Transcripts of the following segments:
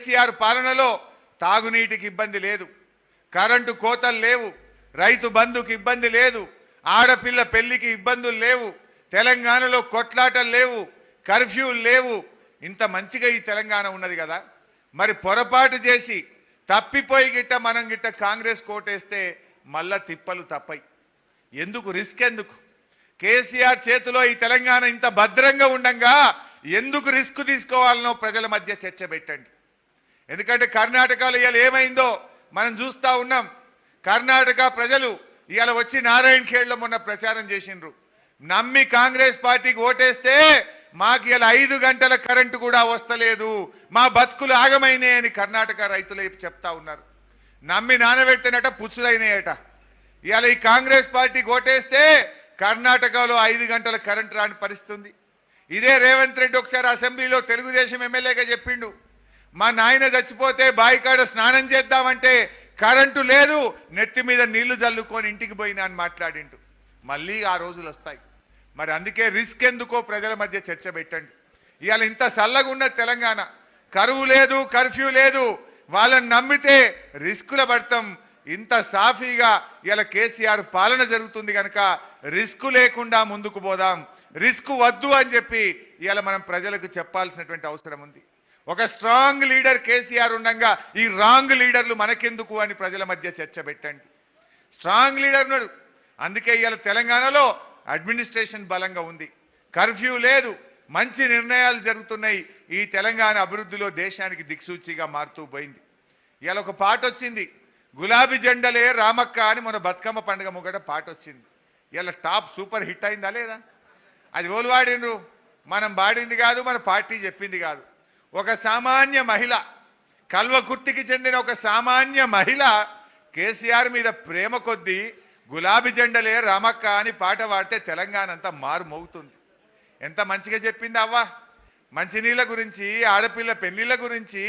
కేసీఆర్ పాలనలో తాగునీటికి ఇబ్బంది లేదు. కరెంటు కోతలు లేవు. రైతు బంధుకి ఇబ్బంది లేదు. ఆడపిల్ల పెళ్ళికి ఇబ్బందులు లేవు. తెలంగాణలో కొట్లాటలు లేవు. కర్ఫ్యూలు లేవు. ఇంత మంచిగా ఈ తెలంగాణ ఉన్నది కదా. మరి పొరపాటు చేసి తప్పిపోయి గిట్ట మనం గిట్ట కాంగ్రెస్ కోటేస్తే మళ్ళా తిప్పలు తప్పయి. ఎందుకు? రిస్క్ ఎందుకు? కేసీఆర్ చేతిలో ఈ తెలంగాణ ఇంత భద్రంగా ఉండంగా ఎందుకు రిస్క్ తీసుకోవాలనో ప్రజల మధ్య చర్చ పెట్టండి. ఎందుకంటే కర్ణాటకలో ఇవాళ ఏమైందో మనం చూస్తూ ఉన్నాం. కర్ణాటక ప్రజలు ఇవాళ వచ్చి నారాయణ ఖేడ్లో మొన్న ప్రచారం చేసిండ్రు. నమ్మి కాంగ్రెస్ పార్టీకి ఓటేస్తే మాకు ఇలా ఐదు గంటల కరెంటు కూడా వస్తలేదు. మా బతుకులు ఆగమైనాయి అని కర్ణాటక రైతులు చెప్తా ఉన్నారు. నమ్మి నానబెడితేనట పుచ్చులైనాయట. ఇవాళ ఈ కాంగ్రెస్ పార్టీకి ఓటేస్తే కర్ణాటకలో ఐదు గంటల కరెంటు రాని పరిస్థితి ఉంది ఇదే రేవంత్ రెడ్డి ఒకసారి అసెంబ్లీలో తెలుగుదేశం ఎమ్మెల్యేగా చెప్పిండు. మా నాయన చచ్చిపోతే బాయికాడ స్నానం చేద్దామంటే కరెంటు లేదు. నెత్తి మీద నీళ్ళు చల్లుకొని ఇంటికి పోయినా అని మాట్లాడిండు. మళ్ళీ ఆ రోజులు వస్తాయి. మరి అందుకే రిస్క్ ఎందుకో ప్రజల మధ్య చర్చ పెట్టండి. ఇవాళ ఇంత చల్లగున్న తెలంగాణ. కరువు లేదు కర్ఫ్యూ లేదు. వాళ్ళని నమ్మితే రిస్కుల పడతాం. ఇంత సాఫీగా ఇలా కేసీఆర్ పాలన జరుగుతుంది కనుక రిస్క్ లేకుండా ముందుకు పోదాం. రిస్క్ వద్దు అని చెప్పి ఇవాళ మనం ప్రజలకు చెప్పాల్సినటువంటి అవసరం ఉంది. ఒక స్ట్రాంగ్ లీడర్ కేసీఆర్ ఉండగా ఈ రాంగ్ లీడర్లు మనకెందుకు అని ప్రజల మధ్య చర్చ పెట్టండి. స్ట్రాంగ్ లీడర్ ఉన్నాడు. అందుకే ఇవాళ తెలంగాణలో అడ్మినిస్ట్రేషన్ బలంగా ఉంది. కర్ఫ్యూ లేదు. మంచి నిర్ణయాలు జరుగుతున్నాయి. ఈ తెలంగాణ అభివృద్ధిలో దేశానికి దిక్సూచిగా మారుతూ పోయింది. ఇవాళ ఒక పాట వచ్చింది. గులాబీ జెండలే రామక్క అని మన బతుకమ్మ పండుగ ముగట పాట వచ్చింది. ఇవాళ టాప్ సూపర్ హిట్ అయిందా లేదా? అది ఓలు వాడిండ్రు. మనం పాడింది కాదు మన పార్టీ చెప్పింది కాదు. ఒక సామాన్య మహిళ కల్వకుర్తికి చెందిన ఒక సామాన్య మహిళ కేసీఆర్ మీద ప్రేమ కొద్దీ గులాబీ జెండలే రామక్క అని పాట పాడితే తెలంగాణ అంతా మారుమోగుతుంది. ఎంత మంచిగా చెప్పింది అవ్వ? మంచినీళ్ళ గురించి ఆడపిల్ల పెళ్ళిళ్ళ గురించి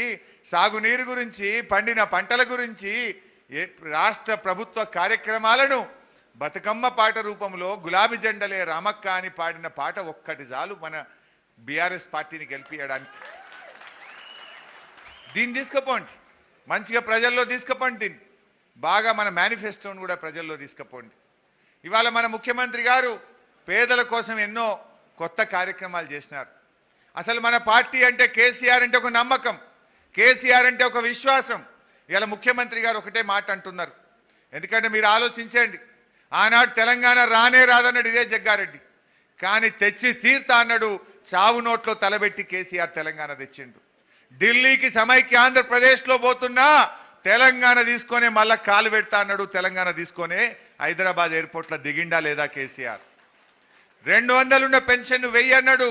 సాగునీరు గురించి పండిన పంటల గురించి ఏ రాష్ట్ర ప్రభుత్వ కార్యక్రమాలను బతుకమ్మ పాట రూపంలో గులాబీ జెండలే రామక్క అని పాడిన పాట ఒక్కటి చాలు మన బీఆర్ఎస్ పార్టీని గెలిపించడానికి దీన్ని తీసుకుపోండి. మంచిగా ప్రజల్లో తీసుకుపోండి దీన్ని. బాగా మన మేనిఫెస్టోను కూడా ప్రజల్లో తీసుకుపోండి. ఇవాళ మన ముఖ్యమంత్రి గారు పేదల కోసం ఎన్నో కొత్త కార్యక్రమాలు చేసినారు. అసలు మన పార్టీ అంటే కేసీఆర్ అంటే ఒక నమ్మకం. కేసీఆర్ అంటే ఒక విశ్వాసం. ఇలా ముఖ్యమంత్రి గారు ఒకటే మాట అంటున్నారు. ఎందుకంటే మీరు ఆలోచించండి. ఆనాడు తెలంగాణ రానే రాదన్నాడు ఇదే జగ్గారెడ్డి. కానీ తెచ్చి తీర్తా అన్నాడు చావు నోట్లో తలబెట్టి కేసీఆర్ తెలంగాణ తెచ్చిండు. ఢిల్లీకి సమైక్య ఆంధ్రప్రదేశ్లో పోతున్నా తెలంగాణ తీసుకొని మళ్ళా కాలు పెడతా అన్నాడు తెలంగాణ తీసుకొని హైదరాబాద్ ఎయిర్పోర్ట్లో దిగిండా లేదా కేసీఆర్? రెండు వందలున్న పెన్షన్ వెయ్యి అన్నాడు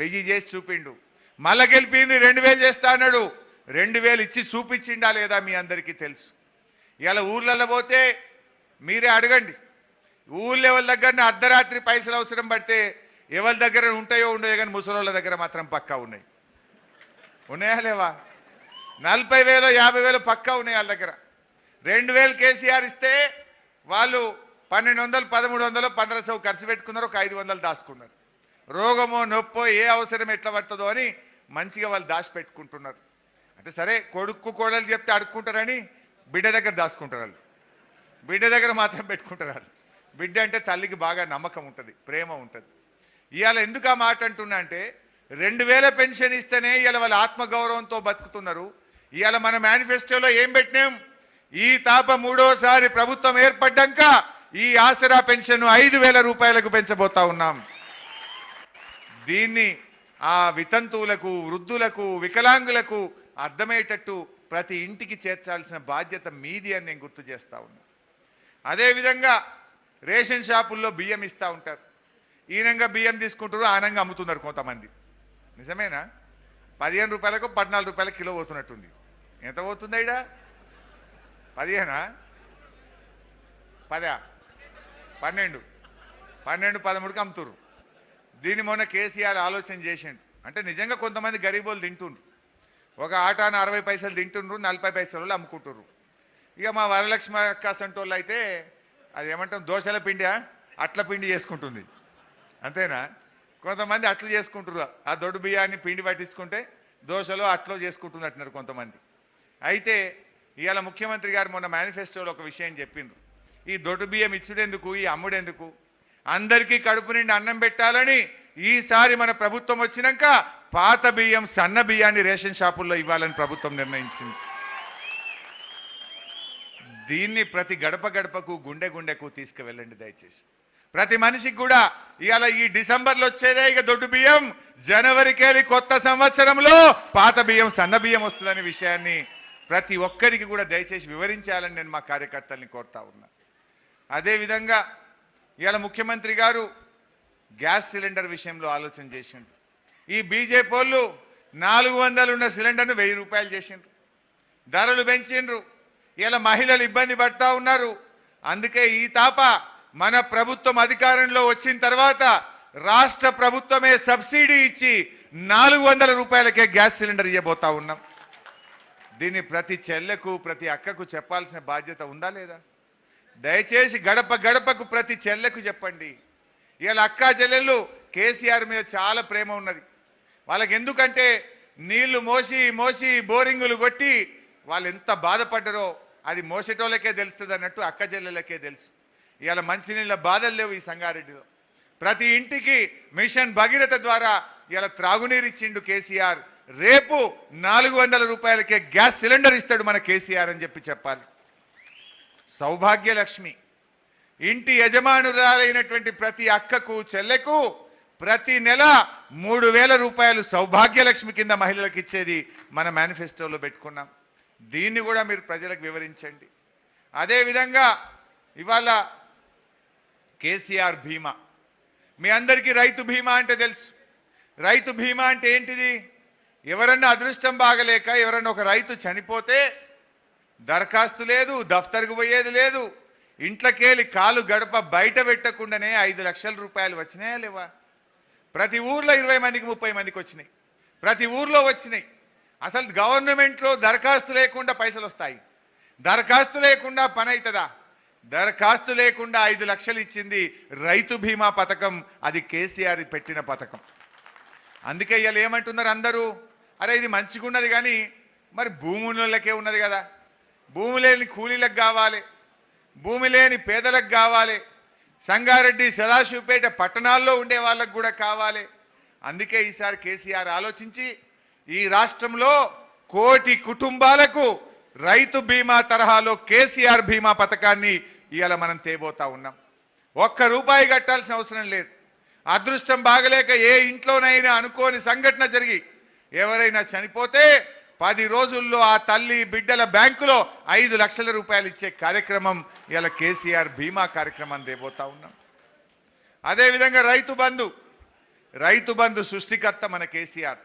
వెయ్యి చేసి చూపిండు. మళ్ళా గెలిపింది రెండు వేలు చేస్తా అన్నాడు రెండు వేలు ఇచ్చి చూపించిండా లేదా మీ అందరికీ తెలుసు. ఇలా ఊర్లలో పోతే మీరే అడగండి. ఊళ్ళో ఎవరి దగ్గర అర్ధరాత్రి పైసలు అవసరం పడితే ఎవరి దగ్గర ఉంటాయో ఉండయో కానీ ముసలోళ్ళ దగ్గర మాత్రం పక్కా ఉన్నాయి. ఉన్నాయా లేవా? నలభై వేలు యాభై వేలు పక్కా ఉన్నాయి వాళ్ళ దగ్గర. రెండు వేలు కేసీఆర్ ఇస్తే వాళ్ళు పన్నెండు వందలు పదమూడు వందలు పంద్రసవు ఖర్చు పెట్టుకున్నారు ఒక ఐదు వందలు దాచుకున్నారు. రోగమో నొప్పో ఏ అవసరం ఎట్లా పడుతుందో అని మంచిగా వాళ్ళు దాచి పెట్టుకుంటున్నారు. అంటే సరే కొడుకు కోడలు చెప్తే అడుక్కుంటారని బిడ్డ దగ్గర దాచుకుంటారు వాళ్ళు. బిడ్డ దగ్గర మాత్రం పెట్టుకుంటారు వాళ్ళు. బిడ్డ అంటే తల్లికి బాగా నమ్మకం ఉంటుంది ప్రేమ ఉంటుంది. ఇవాళ ఎందుకు ఆ మాట అంటున్నా అంటే రెండు వేల పెన్షన్ ఇస్తేనే ఇవాళ వాళ్ళ ఆత్మగౌరవంతో బతుకుతున్నారు. ఇవాళ మన మేనిఫెస్టోలో ఏం పెట్టినాం? ఈ తాప మూడోసారి ప్రభుత్వం ఏర్పడ్డాక ఈ ఆసరా పెన్షన్ ఐదు వేల రూపాయలకు పెంచబోతా ఉన్నాం. దీన్ని ఆ వితంతువులకు వృద్ధులకు వికలాంగులకు అర్థమయ్యేటట్టు ప్రతి ఇంటికి చేర్చాల్సిన బాధ్యత మీది అని నేను గుర్తు చేస్తా ఉన్నా. అదేవిధంగా రేషన్ షాపుల్లో బియ్యం ఇస్తూ ఉంటారు. ఈనంగా బియ్యం తీసుకుంటారు ఆనంగా అమ్ముతున్నారు కొంతమంది. నిజమేనా? పదిహేను రూపాయలకు పద్నాలుగు రూపాయల కిలో పోతున్నట్టుంది. ఎంత పోతుంది ఇడా పదిహేనా? పదా? పన్నెండు. పన్నెండు పదమూడుకి అమ్ముతురు దీని మొన్న కేసీఆర్ ఆలోచన చేసిండు. అంటే నిజంగా కొంతమంది గరీబోలు తింటుండ్రు. ఒక ఆటాను అరవై పైసలు తింటుండ్రు నలభై పైసలు అమ్ముకుంటుర్రు. ఇక మా వరలక్ష్మి అక్క సంటోళ్ళు అయితే అది ఏమంటాం దోశల పిండి అట్ల పిండి చేసుకుంటుంది. అంతేనా? కొంతమంది అట్లు చేసుకుంటున్నారు ఆ దొడ్డు బియ్యాన్ని పిండి పట్టించుకుంటే దోశలో అట్లో చేసుకుంటున్నట్టున్నారు కొంతమంది. అయితే ఇవాళ ముఖ్యమంత్రి గారు మొన్న మేనిఫెస్టోలో ఒక విషయం చెప్పిండ్రు. ఈ దొడ్డు బియ్యం ఇచ్చుడెందుకు? ఈ అమ్ముడెందుకు? అందరికీ కడుపు నిండి అన్నం పెట్టాలని ఈసారి మన ప్రభుత్వం వచ్చినాక పాత బియ్యం సన్న బియ్యాన్ని రేషన్ షాపుల్లో ఇవ్వాలని ప్రభుత్వం నిర్ణయించింది. దీన్ని ప్రతి గడప గడపకు గుండె గుండెకు తీసుకువెళ్ళండి దయచేసి. ప్రతి మనిషికి కూడా ఇవాళ ఈ డిసెంబర్లో వచ్చేదే ఇక దొడ్డు బియ్యం. జనవరికెళ్ళి కొత్త సంవత్సరంలో పాత బియ్యం సన్న బియ్యం వస్తుందనే విషయాన్ని ప్రతి ఒక్కరికి కూడా దయచేసి వివరించాలని నేను మా కార్యకర్తల్ని కోరుతా ఉన్నా. అదేవిధంగా ఇవాళ ముఖ్యమంత్రి గారు గ్యాస్ సిలిండర్ విషయంలో ఆలోచన చేసిండ్రు. ఈ బీజేపీ వాళ్ళు నాలుగు వందలు ఉన్న సిలిండర్ను వెయ్యి రూపాయలు చేసిండ్రు. ధరలు పెంచిండ్రు. ఇలా మహిళలు ఇబ్బంది పడతా ఉన్నారు. అందుకే ఈ తాప మన ప్రభుత్వం అధికారంలో వచ్చిన తర్వాత రాష్ట్ర ప్రభుత్వమే సబ్సిడీ ఇచ్చి నాలుగు వందల రూపాయలకే గ్యాస్ సిలిండర్ ఇవ్వబోతా ఉన్నాం. దీన్ని ప్రతి చెల్లెకు ప్రతి అక్కకు చెప్పాల్సిన బాధ్యత ఉందా లేదా? దయచేసి గడప గడపకు ప్రతి చెల్లెకు చెప్పండి. ఇవాళ అక్కా చెల్లెళ్ళు కేసీఆర్ మీద చాలా ప్రేమ ఉన్నది. వాళ్ళకి ఎందుకంటే నీళ్ళు మోసి మోసి బోరింగులు కొట్టి వాళ్ళు ఎంత బాధపడ్డారో అది మోసేటోళ్ళకే తెలుస్తుంది అన్నట్టు అక్క చెల్లెలకే తెలుసు. ఇవాళ మంచినీళ్ళ బాధలు లేవు ఈ సంగారెడ్డిలో. ప్రతి ఇంటికి మిషన్ భగీరథ ద్వారా ఇవాళ త్రాగునీరు ఇచ్చిండు కేసీఆర్. రేపు నాలుగు వందల రూపాయలకే గ్యాస్ సిలిండర్ ఇస్తాడు మన కేసీఆర్ అని చెప్పి చెప్పాలి. సౌభాగ్యలక్ష్మి. ఇంటి యజమానురాలైనటువంటి ప్రతి అక్కకు చెల్లెకు ప్రతి నెల మూడు వేల రూపాయలు సౌభాగ్యలక్ష్మి కింద మహిళలకు ఇచ్చేది మన మేనిఫెస్టోలో పెట్టుకున్నాం. దీన్ని కూడా మీరు ప్రజలకు వివరించండి. అదేవిధంగా ఇవాళ కేసీఆర్ భీమా. మీ అందరికీ రైతు బీమా అంటే తెలుసు. రైతు బీమా అంటే ఏంటిది? ఎవరన్నా అదృష్టం బాగలేక ఎవరన్నా ఒక రైతు చనిపోతే దరఖాస్తు లేదు దఫ్తర్కు పోయేది లేదు. ఇంట్లోకేలి కాలు గడప బయట పెట్టకుండానే ఐదు లక్షల రూపాయలు వచ్చినాయా లేవా? ప్రతి ఊర్లో ఇరవై మందికి ముప్పై మందికి వచ్చినాయి. ప్రతి ఊర్లో వచ్చినాయి. అసలు గవర్నమెంట్లో దరఖాస్తు లేకుండా పైసలు వస్తాయి. దరఖాస్తు లేకుండా పని అవుతుందా? దరఖాస్తు లేకుండా ఐదు లక్షలు ఇచ్చింది రైతు బీమా పథకం అది కేసీఆర్ పెట్టిన పథకం. అందుకే ఇవాళ ఏమంటున్నారు అందరూ? అరే ఇది మంచిగా ఉన్నది కానీ మరి భూములకే ఉన్నది కదా. భూమి లేని కూలీలకు కావాలి భూమి లేని పేదలకు కావాలి సంగారెడ్డి సదాశివపేట పట్టణాల్లో ఉండే వాళ్ళకు కూడా కావాలి. అందుకే ఈసారి కేసీఆర్ ఆలోచించి ఈ రాష్ట్రంలో కోటి కుటుంబాలకు రైతు బీమా తరహాలో కేసీఆర్ బీమా పథకాన్ని ఇవాళ మనం తేబోతా ఉన్నాం. ఒక్క రూపాయి కట్టాల్సిన అవసరం లేదు. అదృష్టం బాగలేక ఏ ఇంట్లోనైనా అనుకోని సంఘటన జరిగి ఎవరైనా చనిపోతే పది రోజుల్లో ఆ తల్లి బిడ్డల బ్యాంకులో ఐదు లక్షల రూపాయలు ఇచ్చే కార్యక్రమం ఇలా కేసీఆర్ బీమా కార్యక్రమం దేబోతా ఉన్నాం. అదేవిధంగా రైతు బంధు రైతు బంధు సృష్టికర్త మన కేసీఆర్.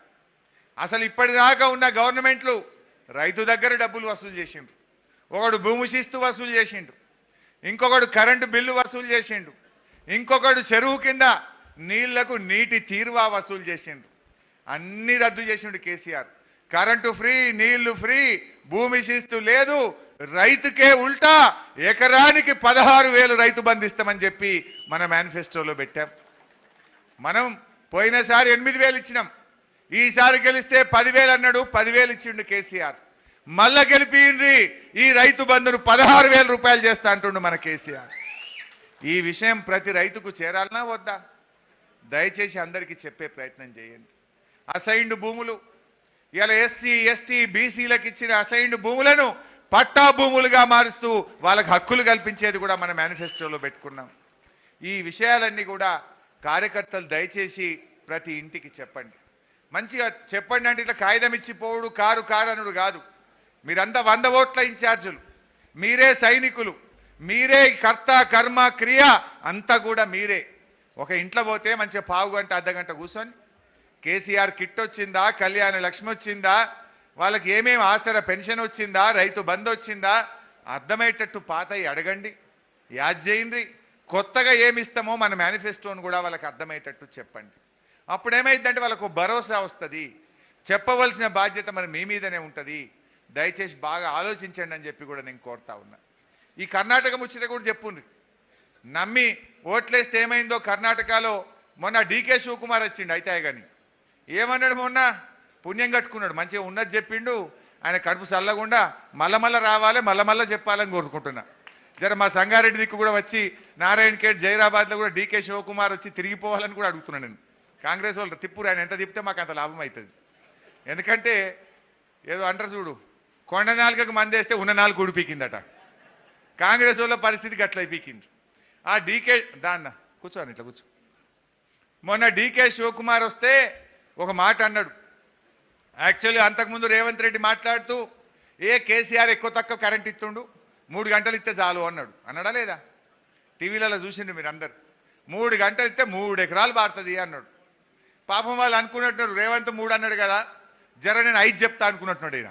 అసలు ఇప్పటిదాకా ఉన్న గవర్నమెంట్లు రైతు దగ్గర డబ్బులు వసూలు చేసిండు ఒకడు భూమి శిస్తు వసూలు చేసిండు ఇంకొకడు కరెంటు బిల్లు వసూలు చేసిండు ఇంకొకడు చెరువు కింద నీళ్ళకు నీటి తీరువా వసూలు చేసిండు అన్ని రద్దు చేసిండు కేసీఆర్. కరెంటు ఫ్రీ నీళ్ళు ఫ్రీ భూమి శిస్తు లేదు రైతుకే ఉల్టా ఎకరానికి పదహారు వేలు రైతు బంధిస్తామని చెప్పి మన మేనిఫెస్టోలో పెట్టాం. మనం పోయినసారి ఎనిమిది వేలు ఇచ్చినాం. ఈసారి గెలిస్తే పదివేలు అన్నాడు పదివేలు ఇచ్చిండు కేసీఆర్. మళ్ళా గెలిపిండ్రి ఈ రైతు బంధును పదహారు వేల రూపాయలు చేస్తా అంటుండు మన కేసీఆర్. ఈ విషయం ప్రతి రైతుకు చేరాలనా వద్దా? దయచేసి అందరికీ చెప్పే ప్రయత్నం చేయండి. అసైన్డ్ భూములు ఇలా ఎస్సీ ఎస్టీ బీసీలకు ఇచ్చిన అసైన్డ్ భూములను పట్టా భూములుగా మారుస్తూ వాళ్ళకి హక్కులు కల్పించేది కూడా మన మేనిఫెస్టోలో పెట్టుకున్నాం. ఈ విషయాలన్నీ కూడా కార్యకర్తలు దయచేసి ప్రతి ఇంటికి చెప్పండి. మంచిగా చెప్పండి అంటే ఇట్లా కాగితం ఇచ్చి పోవుడు కారు కారనుడు కాదు. మీరంతా వంద ఓట్ల ఇన్ఛార్జులు. మీరే సైనికులు. మీరే కర్త కర్మ క్రియ అంతా కూడా మీరే. ఒక ఇంట్లో పోతే మంచిగా పావు గంట అర్ధగంట కూర్చొని కేసీఆర్ కిట్ వచ్చిందా కళ్యాణ లక్ష్మి వచ్చిందా వాళ్ళకి ఏమేమి ఆసరా పెన్షన్ వచ్చిందా రైతు బంద్ వచ్చిందా అర్థమయ్యేటట్టు పాతయి అడగండి. యాద్ చేయండి. కొత్తగా ఏమి ఇస్తామో మన మేనిఫెస్టోని కూడా వాళ్ళకి అర్థమయ్యేటట్టు చెప్పండి. అప్పుడు ఏమైందంటే వాళ్ళకు భరోసా వస్తుంది. చెప్పవలసిన బాధ్యత మరి మీ మీదనే ఉంటుంది. దయచేసి బాగా ఆలోచించండి అని చెప్పి కూడా నేను కోరుతా ఉన్నా. ఈ కర్ణాటక ముచ్చట కూడా చెప్పుండ్రి. నమ్మి ఓట్లేస్తే ఏమైందో కర్ణాటకలో మొన్న డీకే శివకుమార్ వచ్చిండు అయితే కానీ ఏమన్నాడు మొన్న? పుణ్యం కట్టుకున్నాడు. మంచిగా ఉన్నది చెప్పిండు. ఆయన కడుపు చల్లకుండా మల్ల మల్ల రావాలి మల్ల మల్ల చెప్పాలని కోరుకుంటున్నా. జర మా సంగారెడ్డి దిక్కు కూడా వచ్చి నారాయణ ఖేడ్ జైరాబాద్లో కూడా డీకే శివకుమార్ వచ్చి తిరిగిపోవాలని కూడా అడుగుతున్నాను నేను. కాంగ్రెస్ వాళ్ళు తిప్పురు ఆయన ఎంత తిప్పితే మాకు అంత లాభం అవుతుంది. ఎందుకంటే ఏదో అంటారు చూడు కొండ నాలుగకు మందేస్తే ఉన్న నాలుగు ఊడిపీకిందట కాంగ్రెస్ వాళ్ళ పరిస్థితి గట్ల అయిపోయింది ఆ డీకే దాన్న కూర్చోని ఇట్లా కూర్చో. మొన్న డీకే శివకుమార్ వస్తే ఒక మాట అన్నాడు. యాక్చువల్లీ అంతకుముందు రేవంత్ రెడ్డి మాట్లాడుతూ ఏ కేసీఆర్ ఎక్కువ తక్కువ కరెంట్ ఇస్తుండు? మూడు గంటలు ఇస్తే చాలు అన్నాడు. అన్నాడా లేదా? టీవీలలో చూసిండు మీరు అందరు మూడు గంటలు ఇస్తే మూడు ఎకరాలు పారుతుంది అన్నాడు. పాపం వాళ్ళు అనుకున్నట్టున్నారు. రేవంత్ మూడు అన్నాడు కదా జర నేను ఐదు చెప్తా అనుకున్నట్టున్నాడు ఈయన.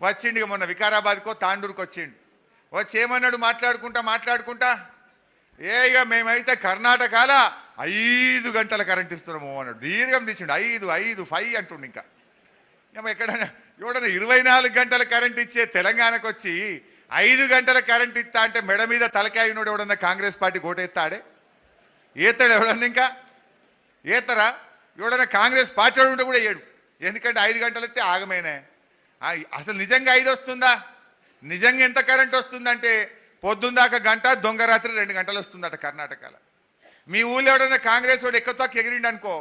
వచ్చిండు ఇక మొన్న వికారాబాద్కో తాండూరుకు వచ్చిండు. వచ్చి ఏమన్నాడు? మాట్లాడుకుంటా మాట్లాడుకుంటా. ఏ ఇక మేమైతే కర్ణాటకల ఐదు గంటల కరెంట్ ఇస్తున్నాము అన్నాడు. దీర్ఘం తీసిండు. ఐదు ఐదు ఫైవ్ అంటుండు ఇంకా. ఏమో ఎక్కడైనా ఎవడన్నా ఇరవై నాలుగు గంటల కరెంట్ ఇచ్చే తెలంగాణకు వచ్చి ఐదు గంటల కరెంట్ ఇస్తా అంటే మెడ మీద తలకాయ ఉన్నాడు ఎవడన్నా కాంగ్రెస్ పార్టీ కోటెత్తాడే ఏతాడు ఎవడన్నా ఇంకా? ఏతరా? ఎవడన్నా కాంగ్రెస్ పార్టీ ఉంటే కూడా ఏడు. ఎందుకంటే ఐదు గంటలు ఇస్తే ఆగమేనే అసలు నిజంగా ఐదు వస్తుందా? నిజంగా ఎంత కరెంట్ వస్తుందంటే పొద్దుందాకా గంట దొంగ రాత్రి రెండు గంటలు వస్తుందట కర్ణాటకలో. మీ ఊళ్ళో ఎవడన్నా కాంగ్రెస్ వాడు ఎక్కువ తక్కువ ఎగిరిండు అనుకో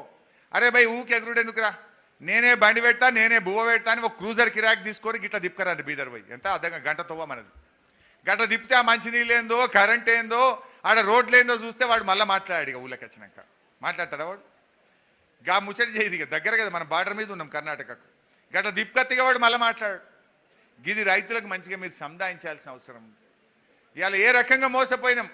అరే భయ్ ఊకి ఎగురుడు ఎందుకురా? నేనే బండి పెడతా నేనే బువ్వ పెడతా అని ఒక క్రూజర్ కిరాక్ తీసుకొని గిట్లా తిప్పుకరాదు బీదర్ పోయి ఎంత అర్థంగా? గంట తవ్వ మనది. గంట దిప్పితే ఆ మంచినీళ్ళు ఏందో కరెంట్ ఏందో ఆడ రోడ్లు ఏందో చూస్తే వాడు మళ్ళీ మాట్లాడాడు ఇక ఊళ్ళకి వచ్చినాక. మాట్లాడతాడా వాడు? గా ముచ్చట చేయదు దగ్గర కదా మన బార్డర్ మీద ఉన్నాం కర్ణాటకకు. గట్ల దిప్కత్తిగా వాడు మళ్ళీ మాట్లాడు. గిది రైతులకు మంచిగా మీరు సంధాయించాల్సిన అవసరం ఉంది. ఇవాళ ఏ రకంగా మోసపోయినాం?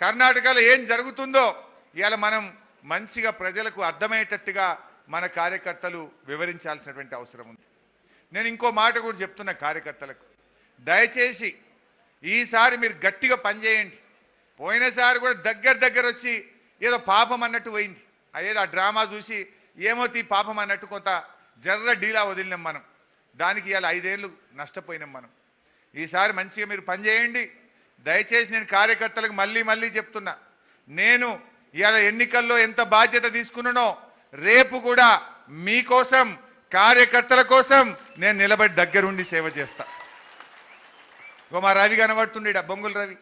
కర్ణాటకలో ఏం జరుగుతుందో ఇవాళ మనం మంచిగా ప్రజలకు అర్థమయ్యేటట్టుగా మన కార్యకర్తలు వివరించాల్సినటువంటి అవసరం ఉంది. నేను ఇంకో మాట కూడా చెప్తున్నా కార్యకర్తలకు. దయచేసి ఈసారి మీరు గట్టిగా పనిచేయండి పోయినసారి కూడా దగ్గర దగ్గర వచ్చి ఏదో పాపం అన్నట్టు పోయింది. అదేదో ఆ డ్రామా చూసి ఏమో తీ పాపం అన్నట్టు కొంత జర్ర డీలా వదిలినాం మనం. దానికి ఇవాళ ఐదేళ్ళు నష్టపోయినాం మనం. ఈసారి మంచిగా మీరు పనిచేయండి దయచేసి నేను కార్యకర్తలకు మళ్ళీ మళ్ళీ చెప్తున్నా. నేను ఇవాళ ఎన్నికల్లో ఎంత బాధ్యత తీసుకున్నానో రేపు కూడా మీకోసం కార్యకర్తల కోసం నేను నిలబడి దగ్గరుండి సేవ చేస్తా. ఇగో మా రవి కనబడుతుండే బొంగుల రవి.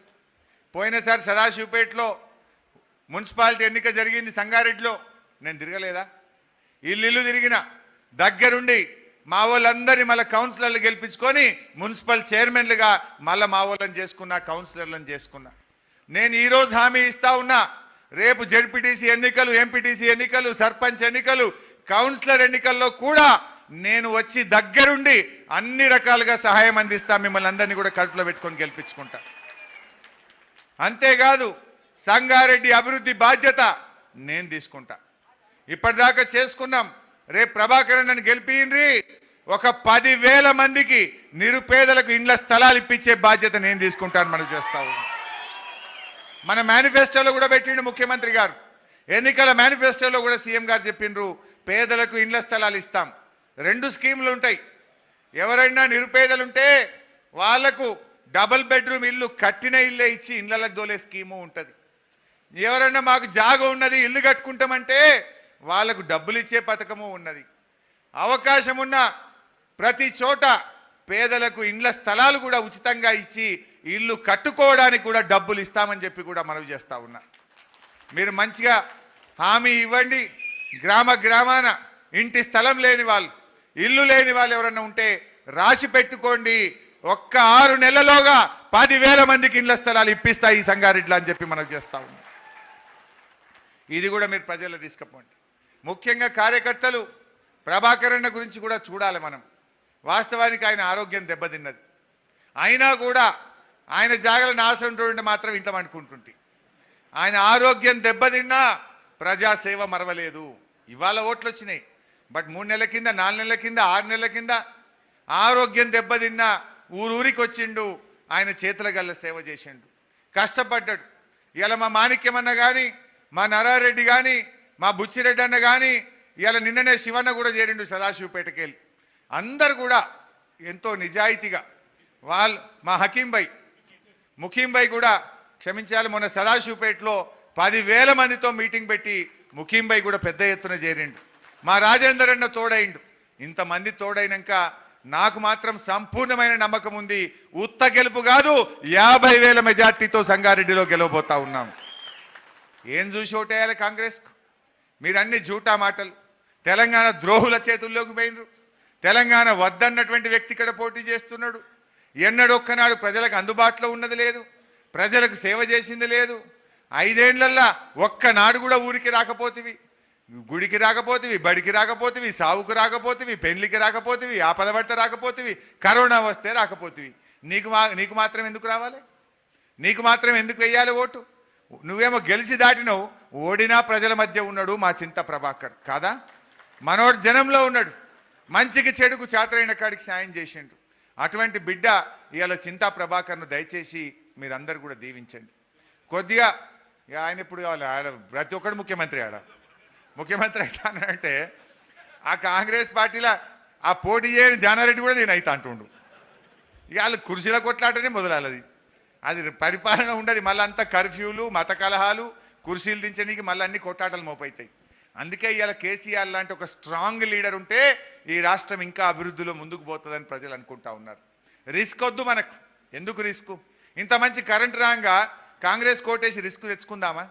పోయినసారి సదాశివపేటలో మున్సిపాలిటీ ఎన్నిక జరిగింది సంగారెడ్డిలో. నేను తిరగలేదా? ఇల్లు ఇల్లు తిరిగిన. దగ్గరుండి మా వాళ్ళందరినీ మళ్ళీ కౌన్సిలర్లు గెలిపించుకొని మున్సిపల్ చైర్మన్లుగా మళ్ళీ మా వాళ్ళని చేసుకున్నా కౌన్సిలర్లను చేసుకున్నా. నేను ఈరోజు హామీ ఇస్తా ఉన్నా. రేపు జడ్పీటీసీ ఎన్నికలు ఎంపీటీసీ ఎన్నికలు సర్పంచ్ ఎన్నికలు కౌన్సిలర్ ఎన్నికల్లో కూడా నేను వచ్చి దగ్గరుండి అన్ని రకాలుగా సహాయం అందిస్తా. మిమ్మల్ని అందరినీ కూడా కడుపులో పెట్టుకొని గెలిపించుకుంటా. అంతేకాదు సంగారెడ్డి అభివృద్ధి బాధ్యత నేను తీసుకుంటా. ఇప్పటిదాకా చేసుకున్నాం. రేపు ప్రభాకరన్ నన్ను గెలిపియండ్రి ఒక పదివేల మందికి నిరుపేదలకు ఇండ్ల స్థలాలు ఇప్పించే బాధ్యత నేను తీసుకుంటాను మనం చేస్తా మన మేనిఫెస్టోలో కూడా పెట్టిండు ముఖ్యమంత్రి గారు. ఎన్నికల మేనిఫెస్టోలో కూడా సీఎం గారు చెప్పిండ్రు పేదలకు ఇండ్ల స్థలాలు ఇస్తాం. రెండు స్కీములు ఉంటాయి. ఎవరైనా నిరుపేదలుంటే వాళ్ళకు డబుల్ బెడ్రూమ్ ఇల్లు కట్టిన ఇల్లే ఇచ్చి ఇళ్ళలకు దోలే స్కీము ఉంటుంది. ఎవరైనా మాకు జాగ ఉన్నది ఇల్లు కట్టుకుంటామంటే వాళ్ళకు డబ్బులు ఇచ్చే పథకము ఉన్నది. అవకాశం ఉన్న ప్రతి చోట పేదలకు ఇండ్ల స్థలాలు కూడా ఉచితంగా ఇచ్చి ఇల్లు కట్టుకోవడానికి కూడా డబ్బులు ఇస్తామని చెప్పి కూడా మనవి చేస్తా ఉన్నా. మీరు మంచిగా హామీ ఇవ్వండి. గ్రామ గ్రామాన ఇంటి స్థలం లేని వాళ్ళు ఇల్లు లేని వాళ్ళు ఎవరన్నా ఉంటే రాసి పెట్టుకోండి. ఒక్క ఆరు నెలలోగా పదివేల మందికి ఇండ్ల స్థలాలు ఇప్పిస్తాయి ఈ సంగారెడ్లు అని చెప్పి మనకు చేస్తా ఉన్నాం. ఇది కూడా మీరు ప్రజల్లో తీసుకుపోండి. ముఖ్యంగా కార్యకర్తలు ప్రభాకరణ గురించి కూడా చూడాలి మనం. వాస్తవానికి ఆయన ఆరోగ్యం దెబ్బతిన్నది. అయినా కూడా ఆయన జాగల నాశనం ఉంటుంటే మాత్రం ఇంట్లో అనుకుంటుంటే ఆయన ఆరోగ్యం దెబ్బతిన్నా ప్రజాసేవ మరవలేదు. ఇవాళ ఓట్లు వచ్చినాయి బట్ మూడు నెలల కింద నాలుగు నెలల కింద ఆరు నెలల కింద ఆరోగ్యం దెబ్బతిన్నా ఊరూరికి వచ్చిండు ఆయన చేతుల గల్ల సేవ చేసిండు. కష్టపడ్డాడు. ఇలా మా మాణిక్యమన్నా కానీ మా నరారెడ్డి కానీ మా బుచ్చిరెడ్డి అన్న కానీ ఇవాళ నిన్ననే శివన్న కూడా చేరిండు సదాశివపేటకి వెళ్ళి అందరు కూడా ఎంతో నిజాయితీగా వాళ్ళు మా హకీం భాయ్ కూడా క్షమించాలి మొన్న సదాశివపేటలో పదివేల మందితో మీటింగ్ పెట్టి ముఖీం కూడా పెద్ద ఎత్తున చేరిండు. మా రాజేందర్ అన్న తోడైండు ఇంతమంది తోడైనాక నాకు మాత్రం సంపూర్ణమైన నమ్మకం ఉంది ఉత్త గెలుపు కాదు యాభై వేల మెజార్టీతో సంగారెడ్డిలో గెలవబోతా ఉన్నాము ఏం చూసి ఓటేయాలి కాంగ్రెస్కు? మీరన్ని జూటా మాటలు. తెలంగాణ ద్రోహుల చేతుల్లోకి పోయినరు తెలంగాణ వద్దన్నటువంటి వ్యక్తి ఇక్కడ పోటీ చేస్తున్నాడు. ఎన్నడొక్కనాడు ప్రజలకు అందుబాటులో ఉన్నది లేదు. ప్రజలకు సేవ చేసింది లేదు. ఐదేండ్లల్లా ఒక్కనాడు కూడా ఊరికి రాకపోతివి. గుడికి రాకపోతివి బడికి రాకపోతివి సావుకు రాకపోతివి పెళ్ళికి రాకపోతివి ఆపదపడితే రాకపోతివి కరోనా వస్తే రాకపోతివి. నీకు మా నీకు మాత్రం ఎందుకు రావాలి? నీకు మాత్రం ఎందుకు వెయ్యాలి ఓటు? నువ్వేమో గెలిచి దాటినవు ఓడినా ప్రజల మధ్య ఉన్నాడు మా చింత ప్రభాకర్ కాదా? మనోడు జనంలో ఉన్నాడు. మంచికి చెడుకు చాతరైన కాడికి సాయం చేసిండు. అటువంటి బిడ్డ ఇవాళ చింతా ప్రభాకర్ను దయచేసి మీరందరూ కూడా దీవించండి. కొద్దిగా ఆయన ఇప్పుడు కావాలి? ఆయన ప్రతి ఒక్కడు ముఖ్యమంత్రి ఆడ. ముఖ్యమంత్రి అవుతానంటే ఆ కాంగ్రెస్ పార్టీలో ఆ పోటీ చేయని జానారెడ్డి కూడా నేను అవుతా అంటుండు. ఇక వాళ్ళు కుర్చీల కొట్లాటనే మొదలాలది అది పరిపాలన ఉండదు. మళ్ళీ అంతా కర్ఫ్యూలు మత కలహాలు కుర్చీలు దించడానికి మళ్ళీ అన్ని కొట్టాటలు మోపైతాయి. అందుకే ఇవాళ కేసీఆర్ లాంటి ఒక స్ట్రాంగ్ లీడర్ ఉంటే ఈ రాష్ట్రం ఇంకా అభివృద్ధిలో ముందుకు పోతుందని ప్రజలు అనుకుంటా ఉన్నారు. రిస్క్ వద్దు మనకు. ఎందుకు రిస్క్? ఇంత మంచి కరెంట్ రాగా కాంగ్రెస్ కోటేసి రిస్క్ తెచ్చుకుందామా?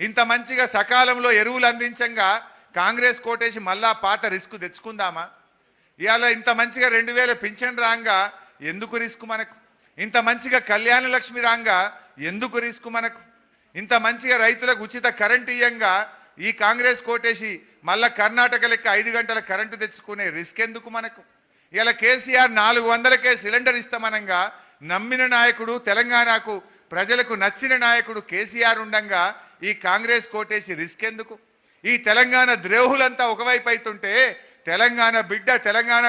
ఇంత మంచిగా సకాలంలో ఎరువులు అందించంగా కాంగ్రెస్ కోటేసి మళ్ళా పాత రిస్క్ తెచ్చుకుందామా? ఇవాళ ఇంత మంచిగా రెండు వేల పింఛన్ రాగా ఎందుకు రిస్క్ మనకు? ఇంత మంచిగా కళ్యాణ లక్ష్మి రాంగా ఎందుకు రిస్క్ మనకు? ఇంత మంచిగా రైతులకు ఉచిత కరెంట్ ఇయ్యంగా ఈ కాంగ్రెస్ కోటేసి మళ్ళా కర్ణాటక లెక్క ఐదు గంటల కరెంటు తెచ్చుకునే రిస్క్ ఎందుకు మనకు? ఇలా కేసీఆర్ నాలుగు వందలకే సిలిండర్ ఇస్తామనంగా నమ్మిన నాయకుడు తెలంగాణకు ప్రజలకు నచ్చిన నాయకుడు కేసీఆర్ ఉండంగా ఈ కాంగ్రెస్ కోటేసి రిస్క్ ఎందుకు? ఈ తెలంగాణ ద్రోహులంతా ఒకవైపు అవుతుంటే తెలంగాణ బిడ్డ తెలంగాణ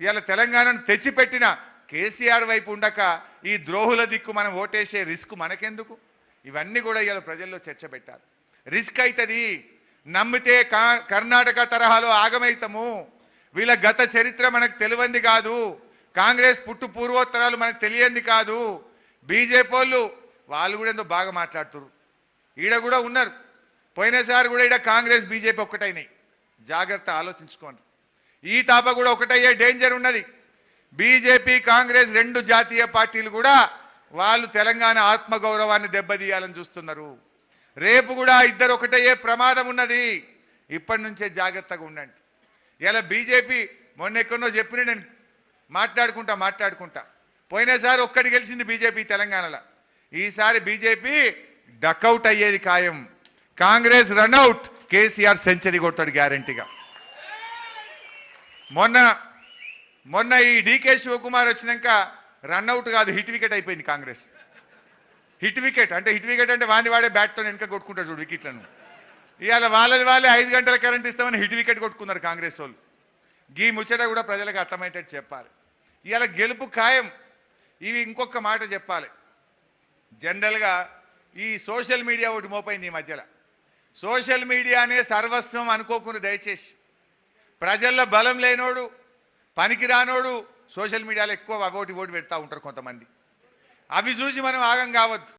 ఇలా తెలంగాణను తెచ్చిపెట్టిన కేసీఆర్ వైపు ఉండక ఈ ద్రోహుల దిక్కు మనం ఓటేసే రిస్క్ మనకెందుకు? ఇవన్నీ కూడా ఇవాళ ప్రజల్లో చర్చ పెట్టారు. రిస్క్ అవుతుంది నమ్మితే కా కర్ణాటక తరహాలో ఆగమైతము. వీళ్ళ గత చరిత్ర మనకు తెలియంది కాదు. కాంగ్రెస్ పుట్టు పూర్వోత్తరాలు మనకు తెలియంది కాదు. బీజేపీ వాళ్ళు వాళ్ళు కూడా ఎంతో బాగా మాట్లాడుతున్నారు ఈడ కూడా ఉన్నారు. పోయినసారి కూడా ఈడ కాంగ్రెస్ బీజేపీ ఒక్కటైనాయి. జాగ్రత్త ఆలోచించుకోండి. ఈ తాప కూడా ఒకటయ్యే డేంజర్ ఉన్నది. బీజేపీ కాంగ్రెస్ రెండు జాతీయ పార్టీలు కూడా వాళ్ళు తెలంగాణ ఆత్మగౌరవాన్ని దెబ్బతీయాలని చూస్తున్నారు. రేపు కూడా ఇద్దరు ఒకటయ్యే ప్రమాదం ఉన్నది. ఇప్పటి నుంచే జాగ్రత్తగా ఉండండి. ఇలా బీజేపీ మొన్న ఎక్కడో చెప్పిన నేను మాట్లాడుకుంటా మాట్లాడుకుంటా. పోయినసారి ఒక్కటి గెలిచింది బీజేపీ తెలంగాణలో. ఈసారి బీజేపీ డకౌట్ అయ్యేది ఖాయం. కాంగ్రెస్ రన్అట్ కేసీఆర్ సెంచరీ కొట్టాడు గ్యారంటీగా మొన్న మొన్న ఈ డీకే శివకుమార్ వచ్చినాక రన్అట్ కాదు హిట్ వికెట్ అయిపోయింది కాంగ్రెస్. హిట్ వికెట్ అంటే హిట్ వికెట్ అంటే వాని వాడే బ్యాట్తో వెనక కొట్టుకుంటారు చూడు వికెట్లను. ఇవాళ వాళ్ళది వాళ్ళే ఐదు గంటల కరెంట్ ఇస్తామని హిట్ వికెట్ కొట్టుకున్నారు కాంగ్రెస్ వాళ్ళు. గీ ముచ్చట కూడా ప్రజలకు అర్థమయ్యేటట్టు చెప్పాలి. ఇవాళ గెలుపు ఖాయం. ఇవి ఇంకొక మాట చెప్పాలి. జనరల్గా ఈ సోషల్ మీడియా ఒకటి మోపైంది ఈ మధ్యలో. సోషల్ మీడియానే సర్వస్వం అనుకోకుండా దయచేసి ప్రజల్లో బలం లేనోడు పనికి రానోడు సోషల్ మీడియాలో ఎక్కువ ఒకటి ఓటు పెడతా ఉంటారు కొంతమంది. అవి చూసి మనం ఆగం కావద్దు.